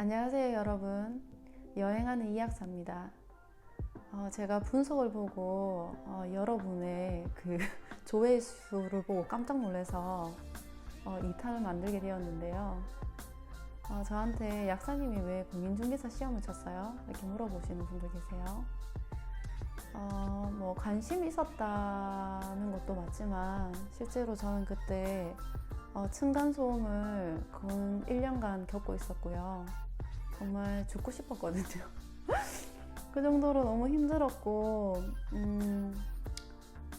안녕하세요, 여러분. 여행하는 이학사입니다. 어, 제가 분석을 보고 어, 여러분의 그 조회수를 보고 깜짝 놀라서 어, 2탄을 만들게 되었는데요. 어, 저한테 약사님이 왜 공인중개사 시험을 쳤어요? 이렇게 물어보시는 분들 계세요. 어, 뭐 관심이 있었다는 것도 맞지만 실제로 저는 그때 어, 층간소음을 근 1년간 겪고 있었고요. 정말 죽고 싶었거든요. 그 정도로 너무 힘들었고, 음,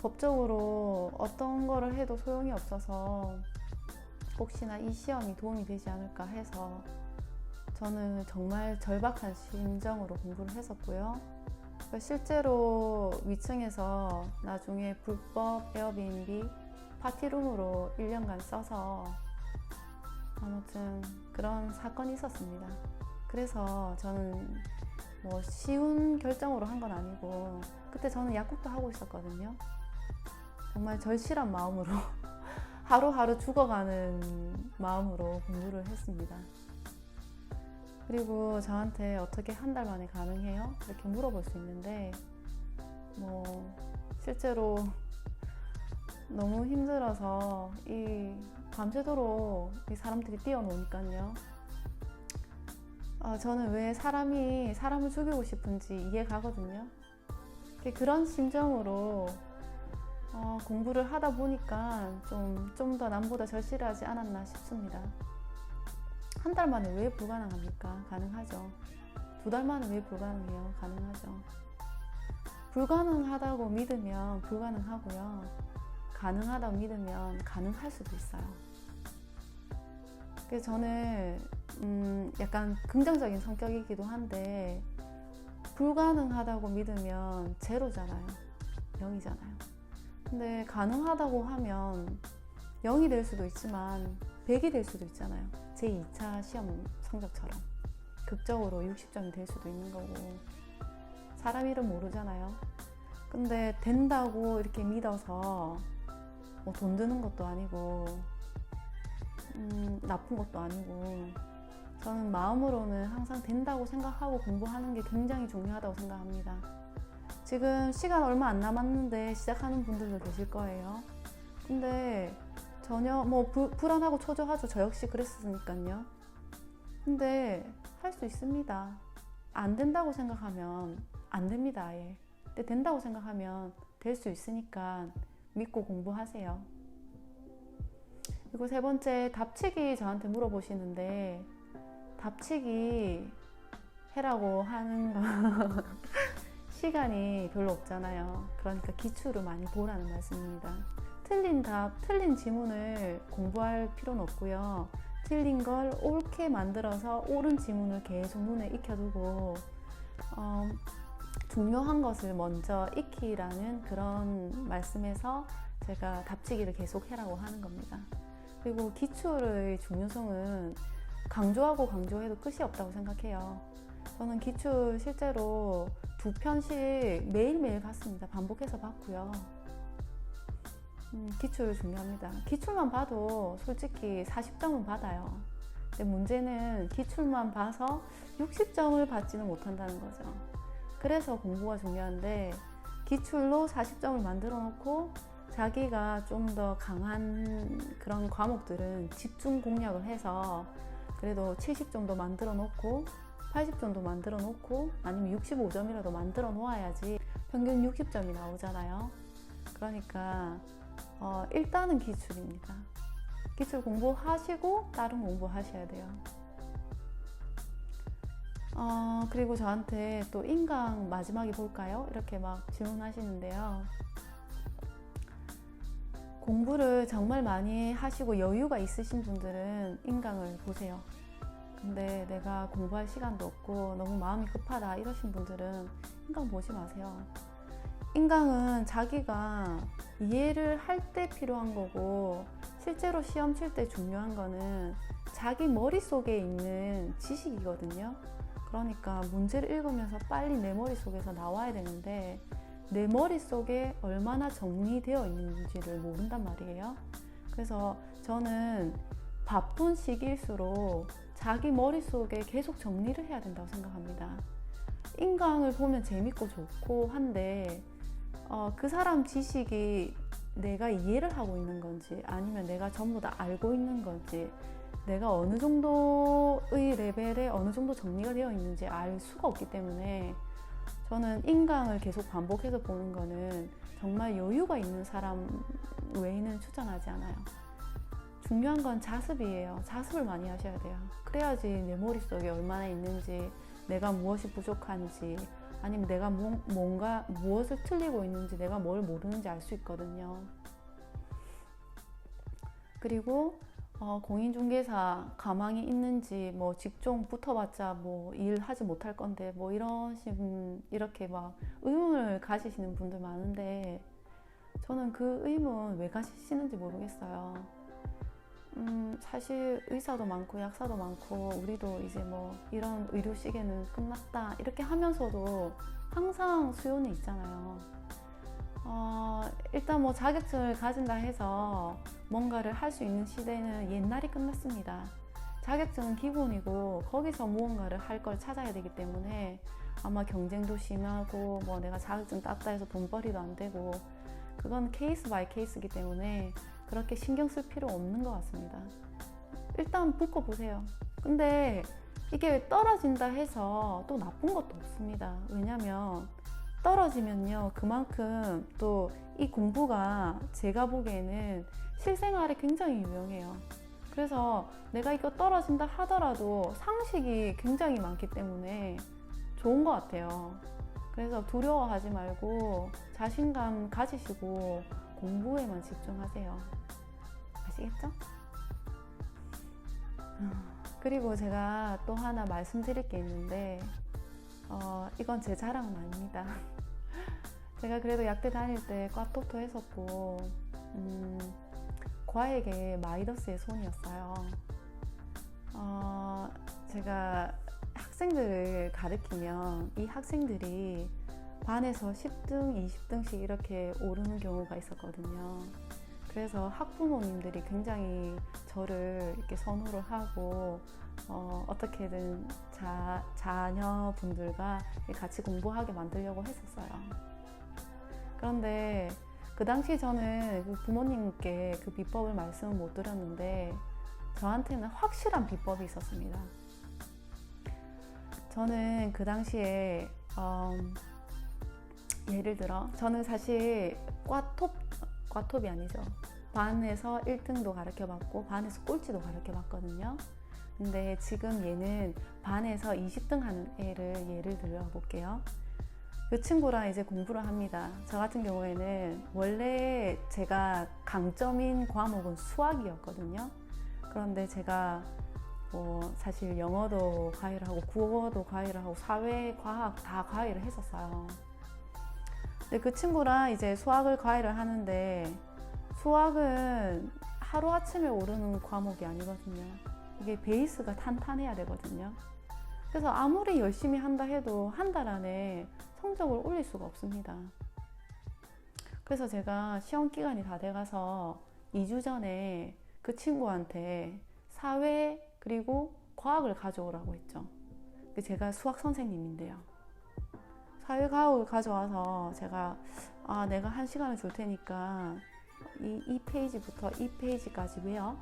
법적으로 어떤 거를 해도 소용이 없어서 혹시나 이 시험이 도움이 되지 않을까 해서 저는 정말 절박한 심정으로 공부를 했었고요. 실제로 위층에서 나중에 불법 에어비앤비 파티룸으로 1년간 써서 아무튼 그런 사건이 있었습니다. 그래서 저는 뭐 쉬운 결정으로 한 건 아니고 그때 저는 약국도 하고 있었거든요. 정말 절실한 마음으로 하루하루 죽어가는 마음으로 공부를 했습니다. 그리고 저한테 어떻게 한 달 만에 가능해요? 이렇게 물어볼 수 있는데 뭐 실제로 너무 힘들어서 이 밤새도록 이 사람들이 뛰어노니까요. 어, 저는 왜 사람이 사람을 죽이고 싶은지 이해가거든요. 그런 심정으로 어, 공부를 하다 보니까 좀 좀 더 남보다 절실하지 않았나 싶습니다. 한 달 만에 왜 불가능합니까? 가능하죠. 두 달 만에 왜 불가능해요? 가능하죠. 불가능하다고 믿으면 불가능하고요. 가능하다고 믿으면 가능할 수도 있어요. 그래서 저는 음 약간 긍정적인 성격이기도 한데 불가능하다고 믿으면 제로잖아요. 0이잖아요. 근데 가능하다고 하면 0이 될 수도 있지만 100이 될 수도 있잖아요. 제 2차 시험 성적처럼. 극적으로 60점이 될 수도 있는 거고. 사람 이름 모르잖아요. 근데 된다고 이렇게 믿어서 뭐 돈 드는 것도 아니고 음, 나쁜 것도 아니고 저는 마음으로는 항상 된다고 생각하고 공부하는 게 굉장히 중요하다고 생각합니다. 지금 시간 얼마 안 남았는데 시작하는 분들도 계실 거예요. 근데 전혀 뭐 부, 불안하고 초조하죠. 저 역시 그랬으니까요. 근데 할 수 있습니다. 안 된다고 생각하면 안 됩니다. 아예. 근데 된다고 생각하면 될 수 있으니까 믿고 공부하세요. 그리고 세 번째 답치기 저한테 물어보시는데 답치기 해라고 하는 거 시간이 별로 없잖아요. 그러니까 기출을 많이 보라는 말씀입니다. 틀린 답, 틀린 지문을 공부할 필요는 없고요. 틀린 걸 옳게 만들어서 옳은 지문을 계속 눈에 익혀두고 어, 중요한 것을 먼저 익히라는 그런 말씀에서 제가 답치기를 계속 해라고 하는 겁니다. 그리고 기출의 중요성은 강조하고 강조해도 끝이 없다고 생각해요. 저는 기출 실제로 두 편씩 매일매일 봤습니다. 반복해서 봤고요. 음, 기출 중요합니다. 기출만 봐도 솔직히 40점은 받아요. 근데 문제는 기출만 봐서 60점을 받지는 못한다는 거죠. 그래서 공부가 중요한데 기출로 40점을 만들어 놓고 자기가 좀 더 강한 그런 과목들은 집중 공략을 해서 그래도 70점도 만들어 놓고 80점도 만들어 놓고 아니면 65점이라도 만들어 놓아야지 평균 60점이 나오잖아요. 그러니까 어, 일단은 기출입니다. 기출 공부하시고 다른 공부하셔야 돼요. 어, 그리고 저한테 또 인강 마지막에 볼까요? 이렇게 막 질문하시는데요. 공부를 정말 많이 하시고 여유가 있으신 분들은 인강을 보세요. 근데 내가 공부할 시간도 없고 너무 마음이 급하다 이러신 분들은 인강 보지 마세요. 인강은 자기가 이해를 할 때 필요한 거고 실제로 시험 칠 때 중요한 거는 자기 머릿속에 있는 지식이거든요. 그러니까 문제를 읽으면서 빨리 내 머릿속에서 나와야 되는데 내 머릿속에 얼마나 정리되어 있는지를 모른단 말이에요. 그래서 저는 바쁜 시기일수록 자기 머릿속에 계속 정리를 해야 된다고 생각합니다. 인강을 보면 재밌고 좋고 한데 어, 그 사람 지식이 내가 이해를 하고 있는 건지 아니면 내가 전부 다 알고 있는 건지 내가 어느 정도의 레벨에 어느 정도 정리가 되어 있는지 알 수가 없기 때문에 저는 인강을 계속 반복해서 보는 거는 정말 여유가 있는 사람 외에는 추천하지 않아요. 중요한 건 자습이에요. 자습을 많이 하셔야 돼요. 그래야지 내 머릿속에 얼마나 있는지, 내가 무엇이 부족한지, 아니면 내가 뭐- 뭔가 무엇을 틀리고 있는지, 내가 뭘 모르는지 알 수 있거든요. 그리고 어, 공인중개사 가망이 있는지, 뭐 직종 붙어봤자 뭐 일하지 못할 건데, 뭐 이런 식 이렇게 막 의문을 가지시는 분들 많은데, 저는 그 의문 왜 가지시는지 모르겠어요. 음, 사실 의사도 많고 약사도 많고 우리도 이제 뭐 이런 의료 시계는 끝났다 이렇게 하면서도 항상 수요는 있잖아요. 어, 일단 뭐 자격증을 가진다 해서 뭔가를 할 수 있는 시대는 옛날이 끝났습니다. 자격증은 기본이고 거기서 무언가를 할 걸 찾아야 되기 때문에 아마 경쟁도 심하고 뭐 내가 자격증 땄다 해서 돈벌이도 안 되고 그건 케이스 바이 케이스이기 때문에 그렇게 신경 쓸 필요 없는 것 같습니다. 일단 붙고 보세요. 근데 이게 떨어진다 해서 또 나쁜 것도 없습니다. 왜냐면 떨어지면요. 그만큼 또 이 공부가 제가 보기에는 실생활에 굉장히 유용해요. 그래서 내가 이거 떨어진다 하더라도 상식이 굉장히 많기 때문에 좋은 것 같아요. 그래서 두려워하지 말고 자신감 가지시고 공부에만 집중하세요. 아시겠죠? 그리고 제가 또 하나 말씀드릴 게 있는데, 어, 이건 제 자랑은 아닙니다. 제가 그래도 약대 다닐 때 과톡도 했었고, 음, 과에게 마이너스의 손이었어요. 어, 제가 학생들을 가르치면 이 학생들이 반에서 10등, 20등씩 이렇게 오르는 경우가 있었거든요. 그래서 학부모님들이 굉장히 저를 이렇게 선호를 하고 어, 어떻게든 자, 자녀분들과 같이 공부하게 만들려고 했었어요. 그런데 그 당시 저는 그 부모님께 그 비법을 말씀을 못 드렸는데 저한테는 확실한 비법이 있었습니다. 저는 그 당시에 음, 예를 들어 저는 사실 과톱 과톱이 아니죠. 반에서 1등도 가르쳐 봤고 반에서 꼴찌도 가르쳐 봤거든요. 근데 지금 얘는 반에서 20등 하는 애를 예를 들어 볼게요. 그 친구랑 이제 공부를 합니다. 저 같은 경우에는 원래 제가 강점인 과목은 수학이었거든요. 그런데 제가 뭐 사실 영어도 과외를 하고 국어도 과외를 하고 사회, 과학 다 과외를 했었어요. 근데 그 친구랑 이제 수학을 과외를 하는데 수학은 하루 아침에 오르는 과목이 아니거든요. 이게 베이스가 탄탄해야 되거든요. 그래서 아무리 열심히 한다 해도 한 달 안에 성적을 올릴 수가 없습니다. 그래서 제가 시험 기간이 다 돼가서 2주 전에 그 친구한테 사회 그리고 과학을 가져오라고 했죠. 그 제가 수학 선생님인데요. 사회 과학을 가져와서 제가 아 내가 한 시간을 줄 테니까 이, 이 페이지부터 이 페이지까지 외워.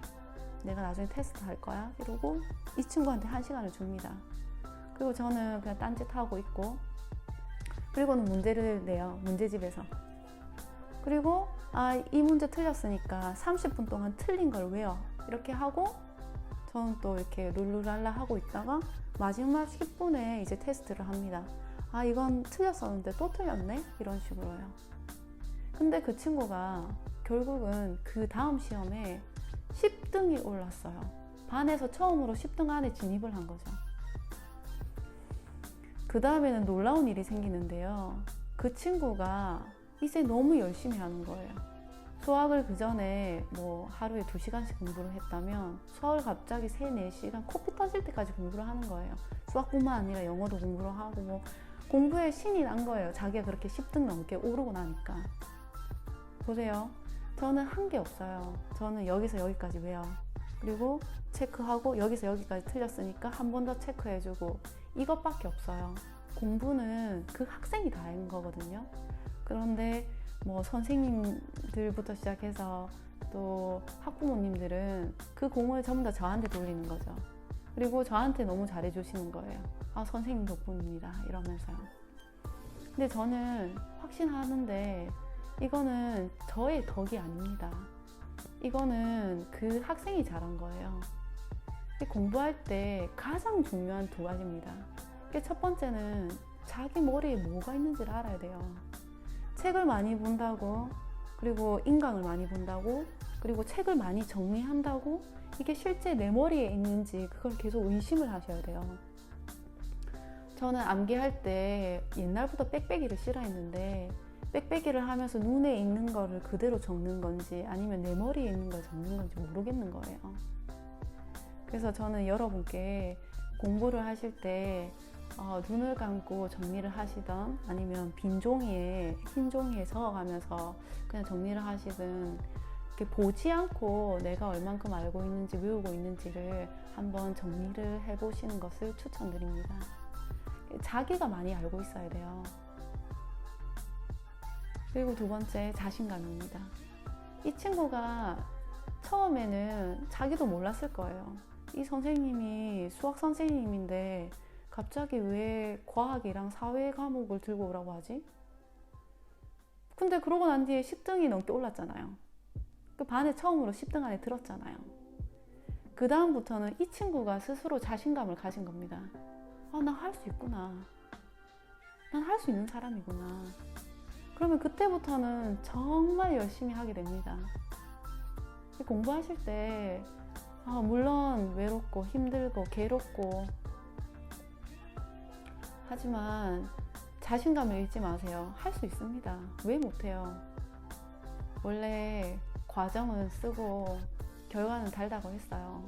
내가 나중에 테스트 할 거야. 이러고 이 친구한테 한 시간을 줍니다. 그리고 저는 그냥 딴짓하고 있고 그리고는 문제를 내요. 문제집에서. 그리고 아, 이 문제 틀렸으니까 30분 동안 틀린 걸 외워. 이렇게 하고 저는 또 이렇게 룰루랄라 하고 있다가 마지막 10분에 이제 테스트를 합니다. 아, 이건 틀렸었는데 또 틀렸네? 이런 식으로요. 근데 그 친구가 결국은 그 다음 시험에 10등이 올랐어요. 반에서 처음으로 10등 안에 진입을 한 거죠. 그 다음에는 놀라운 일이 생기는데요. 그 친구가 이제 너무 열심히 하는 거예요. 수학을 그 전에 뭐 하루에 2시간씩 공부를 했다면 수학을 갑자기 3, 4시간 코피 터질 때까지 공부를 하는 거예요. 수학뿐만 아니라 영어도 공부를 하고 뭐 공부에 신이 난 거예요. 자기가 그렇게 10등 넘게 오르고 나니까. 보세요. 저는 한 게 없어요. 저는 여기서 여기까지 외워. 그리고 체크하고 여기서 여기까지 틀렸으니까 한 번 더 체크해주고 이것밖에 없어요. 공부는 그 학생이 다 하는 거거든요. 그런데 뭐 선생님들부터 시작해서 또 학부모님들은 그 공을 전부 다 저한테 돌리는 거죠. 그리고 저한테 너무 잘해주시는 거예요. 아, 선생님 덕분입니다. 이러면서요. 근데 저는 확신하는데 이거는 저의 덕이 아닙니다. 이거는 그 학생이 잘한 거예요. 이 공부할 때 가장 중요한 두 가지입니다. 첫 번째는 자기 머리에 뭐가 있는지를 알아야 돼요. 책을 많이 본다고, 그리고 인강을 많이 본다고, 그리고 책을 많이 정리한다고, 이게 실제 내 머리에 있는지 그걸 계속 의심을 하셔야 돼요. 저는 암기할 때 옛날부터 빽빽이를 싫어했는데 빽빽이를 하면서 눈에 있는 거를 그대로 적는 건지 아니면 내 머리에 있는 걸 적는 건지 모르겠는 거예요. 그래서 저는 여러분께 공부를 하실 때 어, 눈을 감고 정리를 하시던 아니면 빈 종이에 흰 종이에 적어가면서 그냥 정리를 하시든 이렇게 보지 않고 내가 얼만큼 알고 있는지 외우고 있는지를 한번 정리를 해보시는 것을 추천드립니다. 자기가 많이 알고 있어야 돼요. 그리고 두 번째 자신감입니다. 이 친구가 처음에는 자기도 몰랐을 거예요. 이 선생님이 수학 선생님인데 갑자기 왜 과학이랑 사회 과목을 들고 오라고 하지? 근데 그러고 난 뒤에 10등이 넘게 올랐잖아요. 그 반에 처음으로 10등 안에 들었잖아요. 그 다음부터는 이 친구가 스스로 자신감을 가진 겁니다. 아, 나 할 수 있구나. 난 할 수 있는 사람이구나. 그러면 그때부터는 정말 열심히 하게 됩니다. 공부하실 때, 아, 물론 외롭고 힘들고 괴롭고, 하지만 자신감을 잃지 마세요. 할 수 있습니다. 왜 못해요? 원래 과정은 쓰고 결과는 달다고 했어요.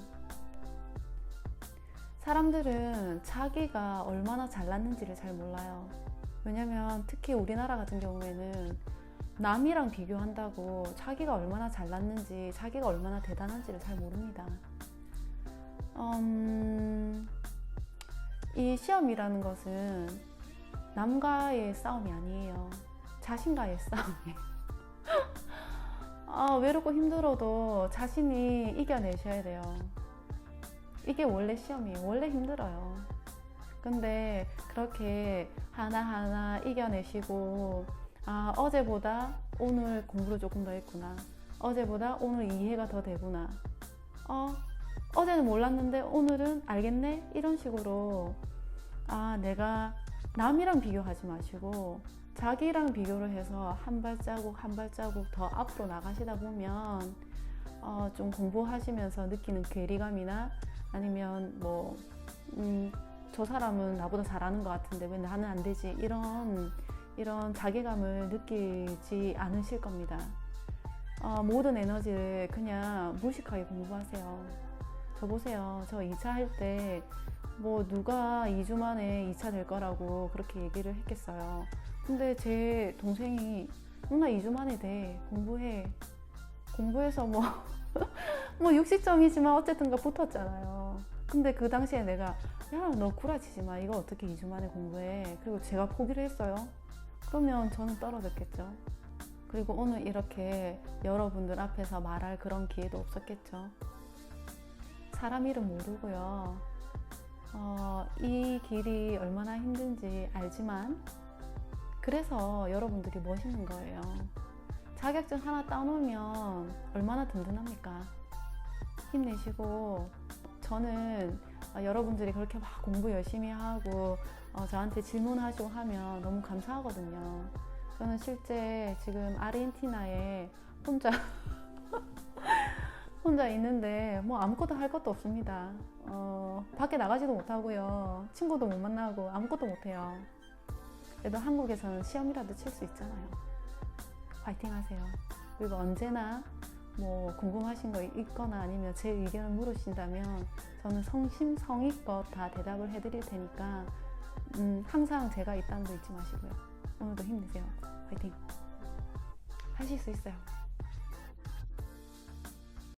사람들은 자기가 얼마나 잘났는지를 잘 몰라요. 왜냐면 특히 우리나라 같은 경우에는 남이랑 비교한다고 자기가 얼마나 잘났는지, 자기가 얼마나 대단한지를 잘 모릅니다. 음, 이 시험이라는 것은 남과의 싸움이 아니에요. 자신과의 싸움이에요. 아, 외롭고 힘들어도 자신이 이겨내셔야 돼요. 이게 원래 시험이에요. 원래 힘들어요. 근데 그렇게 하나하나 이겨내시고, 아, 어제보다 오늘 공부를 조금 더 했구나. 어제보다 오늘 이해가 더 되구나. 어, 어제는 몰랐는데 오늘은 알겠네? 이런 식으로, 아, 내가 남이랑 비교하지 마시고, 자기랑 비교를 해서 한 발자국 한 발자국 더 앞으로 나가시다 보면, 어, 좀 공부하시면서 느끼는 괴리감이나 아니면 뭐, 음, 저 사람은 나보다 잘하는 것 같은데 왜 나는 안 되지? 이런, 이런 자괴감을 느끼지 않으실 겁니다. 어, 모든 에너지를 그냥 무식하게 공부하세요. 저 보세요. 저 2차 할 때, 뭐, 누가 2주 만에 2차 될 거라고 그렇게 얘기를 했겠어요. 근데 제 동생이, 누나 2주 만에 돼. 공부해. 공부해서 뭐, 뭐 60점이지만 어쨌든가 붙었잖아요. 근데 그 당시에 내가 야 너 구라치지 마. 이거 어떻게 2주 만에 공부해? 그리고 제가 포기를 했어요. 그러면 저는 떨어졌겠죠. 그리고 오늘 이렇게 여러분들 앞에서 말할 그런 기회도 없었겠죠. 사람 이름 모르고요. 어, 이 길이 얼마나 힘든지 알지만 그래서 여러분들이 멋있는 거예요. 자격증 하나 따놓으면 얼마나 든든합니까? 힘내시고 저는 어, 여러분들이 그렇게 막 공부 열심히 하고 어, 저한테 질문하시고 하면 너무 감사하거든요. 저는 실제 지금 아르헨티나에 혼자 혼자 있는데 뭐 아무것도 할 것도 없습니다. 어, 밖에 나가지도 못하고요. 친구도 못 만나고 아무것도 못해요. 그래도 한국에서는 시험이라도 칠 수 있잖아요. 파이팅 하세요. 그리고 언제나 뭐 궁금하신 거 있거나 아니면 제 의견을 물으신다면 저는 성심성의껏 다 대답을 해드릴 테니까 음, 항상 제가 있다는 거 잊지 마시고요. 오늘도 힘내세요. 파이팅! 하실 수 있어요.